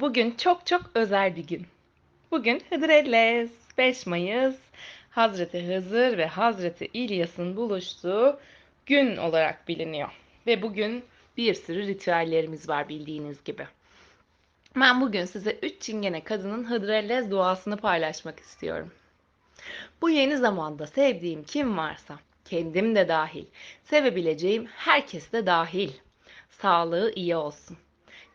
Bugün çok çok özel bir gün. Bugün Hıdrellez, 5 Mayıs, Hazreti Hızır ve Hazreti İlyas'ın buluştuğu gün olarak biliniyor. Ve bugün bir sürü ritüellerimiz var bildiğiniz gibi. Ben bugün size 3 çingene kadının Hıdrellez duasını paylaşmak istiyorum. Bu yeni zamanda sevdiğim kim varsa, kendim de dahil, sevebileceğim herkes de dahil. Sağlığı iyi olsun.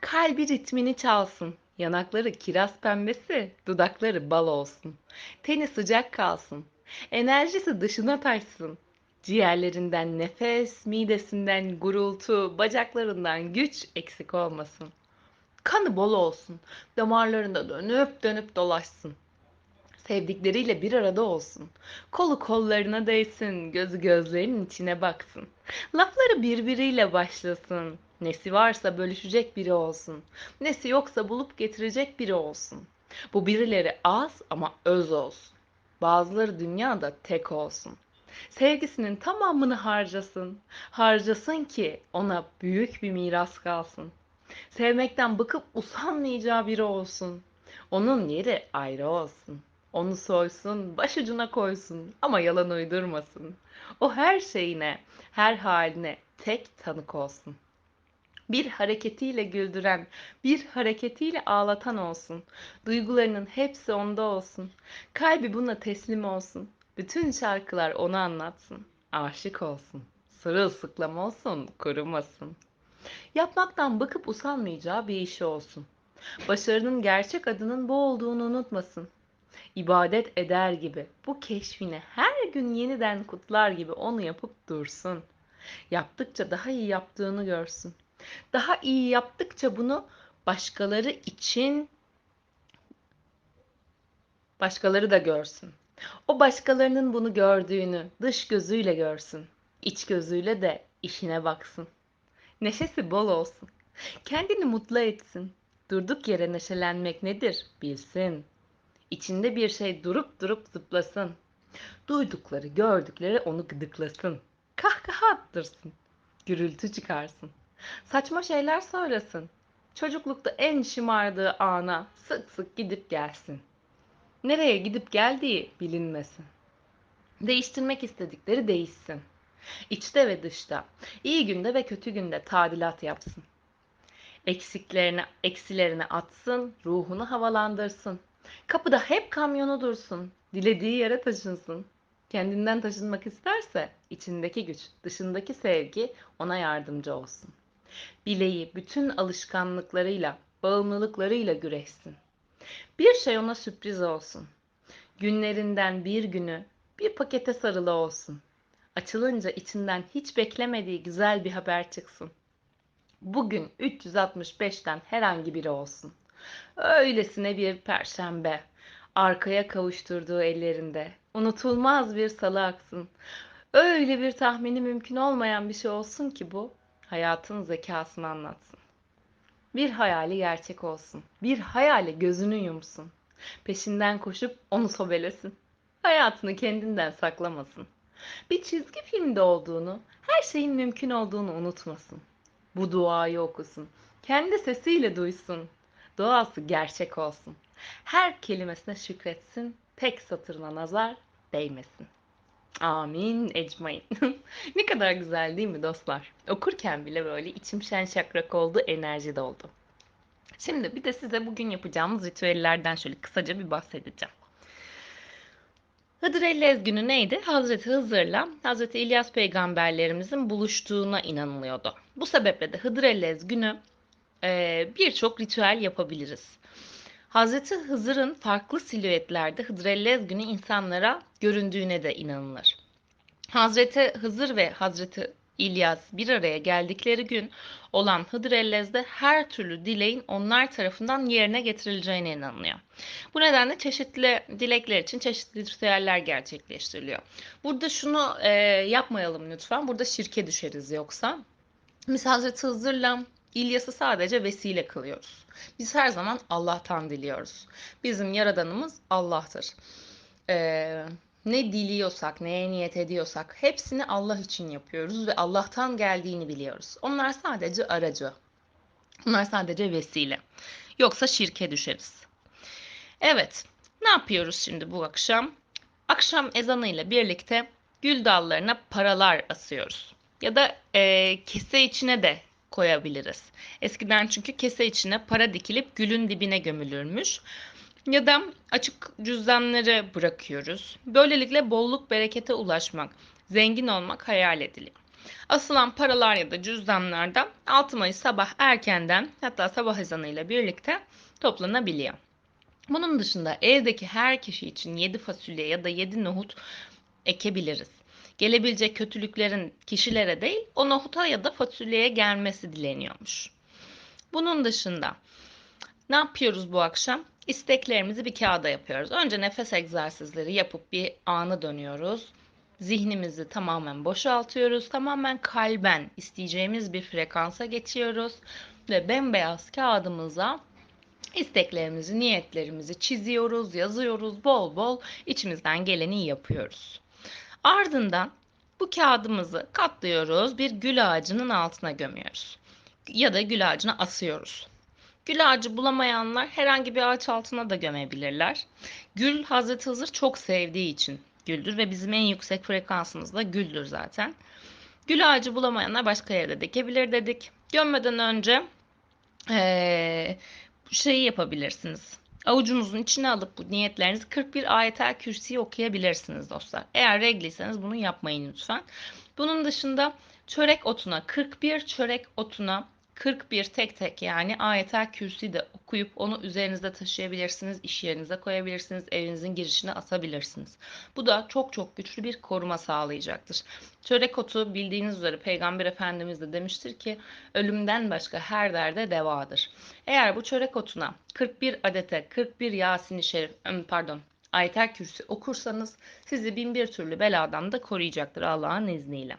Kalbi ritmini çalsın. Yanakları kiraz pembesi, dudakları bal olsun. Teni sıcak kalsın. Enerjisi dışına taşsın. Ciğerlerinden nefes, midesinden gurultu, bacaklarından güç eksik olmasın. Kanı bol olsun. Damarlarında dönüp dönüp dolaşsın. Sevdikleriyle bir arada olsun. Kolu kollarına değsin, gözü gözlerinin içine baksın. Lafları birbiriyle başlasın. Nesi varsa bölüşecek biri olsun. Nesi yoksa bulup getirecek biri olsun. Bu birileri az ama öz olsun. Bazıları dünyada tek olsun. Sevgisinin tamamını harcasın. Harcasın ki ona büyük bir miras kalsın. Sevmekten bıkıp usanmayacağı biri olsun. Onun yeri ayrı olsun. Onu soysun, başucuna koysun ama yalan uydurmasın. O her şeyine, her haline tek tanık olsun. Bir hareketiyle güldüren, bir hareketiyle ağlatan olsun. Duygularının hepsi onda olsun. Kalbi buna teslim olsun. Bütün şarkılar onu anlatsın. Aşık olsun. Sırılsıklam olsun, kurumasın. Yapmaktan bıkıp usanmayacağı bir işi olsun. Başarının gerçek adının bu olduğunu unutmasın. İbadet eder gibi bu keşfini her gün yeniden kutlar gibi onu yapıp dursun. Yaptıkça daha iyi yaptığını görsün. Daha iyi yaptıkça bunu başkaları için başkaları da görsün. O başkalarının bunu gördüğünü dış gözüyle görsün. İç gözüyle de işine baksın. Neşesi bol olsun. Kendini mutlu etsin. Durduk yere neşelenmek nedir bilsin. İçinde bir şey durup durup zıplasın. Duydukları, gördükleri onu gıdıklasın. Kahkaha attırsın. Gürültü çıkarsın. Saçma şeyler söylesin. Çocuklukta en şımardığı ana sık sık gidip gelsin. Nereye gidip geldiği bilinmesin. Değiştirmek istedikleri değişsin. İçte ve dışta, iyi günde ve kötü günde tadilat yapsın. Eksiklerini, eksilerini atsın, ruhunu havalandırsın. Kapıda hep kamyonu dursun, dilediği yere taşınsın. Kendinden taşınmak isterse içindeki güç, dışındaki sevgi ona yardımcı olsun. Bileği bütün alışkanlıklarıyla, bağımlılıklarıyla güreşsin. Bir şey ona sürpriz olsun. Günlerinden bir günü bir pakete sarılı olsun. Açılınca içinden hiç beklemediği güzel bir haber çıksın. Bugün 365'ten herhangi biri olsun. Öylesine bir perşembe. Arkaya kavuşturduğu ellerinde. Unutulmaz bir salı aksın. Öyle bir tahmini mümkün olmayan bir şey olsun ki bu hayatın zekasını anlatsın. Bir hayali gerçek olsun. Bir hayale gözünü yumsun. Peşinden koşup onu sobelesin. Hayatını kendinden saklamasın. Bir çizgi filmde olduğunu, her şeyin mümkün olduğunu unutmasın. Bu duayı okusun. Kendi sesiyle duysun. Duası gerçek olsun. Her kelimesine şükretsin. Tek satırına nazar değmesin. Amin ecmain. ne kadar güzel değil mi dostlar? Okurken bile böyle içim şen şakrak oldu, enerji doldu. Şimdi bir de size bugün yapacağımız ritüellerden şöyle kısaca bir bahsedeceğim. Hıdrellez günü neydi? Hazreti Hızır'la Hazreti İlyas peygamberlerimizin buluştuğuna inanılıyordu. Bu sebeple de Hıdrellez günü e, birçok ritüel yapabiliriz. Hazreti Hızır'ın farklı silüetlerde Hıdrellez günü insanlara göründüğüne de inanılır. Hazreti Hızır ve Hazreti İlyas bir araya geldikleri gün olan Hıdrellez'de her türlü dileğin onlar tarafından yerine getirileceğine inanılıyor. Bu nedenle çeşitli dilekler için çeşitli ritüeller gerçekleştiriliyor. Burada şunu e, yapmayalım lütfen. Burada şirke düşeriz yoksa. Biz Hazreti Hızır'la İlyas'ı sadece vesile kılıyoruz. Biz her zaman Allah'tan diliyoruz. Bizim yaradanımız Allah'tır. Ee, ne diliyorsak, neye niyet ediyorsak hepsini Allah için yapıyoruz ve Allah'tan geldiğini biliyoruz. Onlar sadece aracı. Onlar sadece vesile. Yoksa şirke düşeriz. Evet, ne yapıyoruz şimdi bu akşam? Akşam ezanıyla birlikte gül dallarına paralar asıyoruz. Ya da e, kese içine de koyabiliriz. Eskiden çünkü kese içine para dikilip gülün dibine gömülürmüş. Ya da açık cüzdanları bırakıyoruz. Böylelikle bolluk berekete ulaşmak, zengin olmak hayal ediliyor. Asılan paralar ya da cüzdanlarda 6 Mayıs sabah erkenden hatta sabah ezanıyla birlikte toplanabiliyor. Bunun dışında evdeki her kişi için 7 fasulye ya da 7 nohut ekebiliriz. Gelebilecek kötülüklerin kişilere değil, o nohuta ya da fasulyeye gelmesi dileniyormuş. Bunun dışında ne yapıyoruz bu akşam? İsteklerimizi bir kağıda yapıyoruz. Önce nefes egzersizleri yapıp bir anı dönüyoruz. Zihnimizi tamamen boşaltıyoruz. Tamamen kalben isteyeceğimiz bir frekansa geçiyoruz. Ve bembeyaz kağıdımıza isteklerimizi, niyetlerimizi çiziyoruz, yazıyoruz. Bol bol içimizden geleni yapıyoruz. Ardından bu kağıdımızı katlıyoruz. Bir gül ağacının altına gömüyoruz. Ya da gül ağacına asıyoruz. Gül ağacı bulamayanlar herhangi bir ağaç altına da gömebilirler. Gül Hazreti Hızır çok sevdiği için güldür ve bizim en yüksek frekansımız da güldür zaten. Gül ağacı bulamayanlar başka yerde dikebilir dedik. Gömmeden önce ee, şeyi yapabilirsiniz. Avucunuzun içine alıp bu niyetlerinizi 41 ayetel kürsiyi okuyabilirsiniz dostlar. Eğer regliyseniz bunu yapmayın lütfen. Bunun dışında çörek otuna 41 çörek otuna 41 tek tek yani ayetel kürsi de okuyup onu üzerinizde taşıyabilirsiniz, iş yerinize koyabilirsiniz, evinizin girişine asabilirsiniz. Bu da çok çok güçlü bir koruma sağlayacaktır. Çörek otu bildiğiniz üzere Peygamber Efendimiz de demiştir ki ölümden başka her derde devadır. Eğer bu çörek otuna 41 adete 41 Yasin-i Şerif pardon ayetel kürsi okursanız sizi bin bir türlü beladan da koruyacaktır Allah'ın izniyle.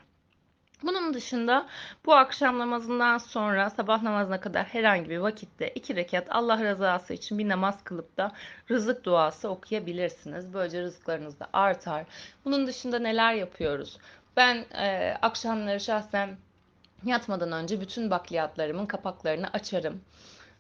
Bunun dışında bu akşam namazından sonra sabah namazına kadar herhangi bir vakitte iki rekat Allah rızası için bir namaz kılıp da rızık duası okuyabilirsiniz. Böylece rızıklarınız da artar. Bunun dışında neler yapıyoruz? Ben e, akşamları şahsen yatmadan önce bütün bakliyatlarımın kapaklarını açarım.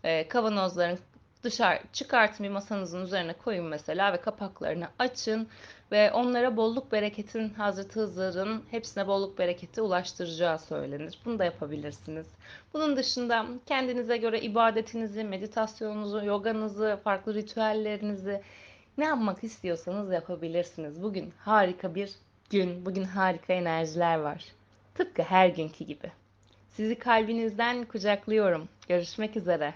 E, kavanozların dışarı çıkartın bir masanızın üzerine koyun mesela ve kapaklarını açın ve onlara bolluk bereketin Hazreti Hızır'ın hepsine bolluk bereketi ulaştıracağı söylenir. Bunu da yapabilirsiniz. Bunun dışında kendinize göre ibadetinizi, meditasyonunuzu, yoganızı, farklı ritüellerinizi ne yapmak istiyorsanız yapabilirsiniz. Bugün harika bir gün, bugün harika enerjiler var. Tıpkı her günkü gibi. Sizi kalbinizden kucaklıyorum. Görüşmek üzere.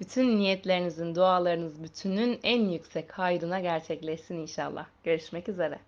Bütün niyetlerinizin, dualarınız bütünün en yüksek hayrına gerçekleşsin inşallah. Görüşmek üzere.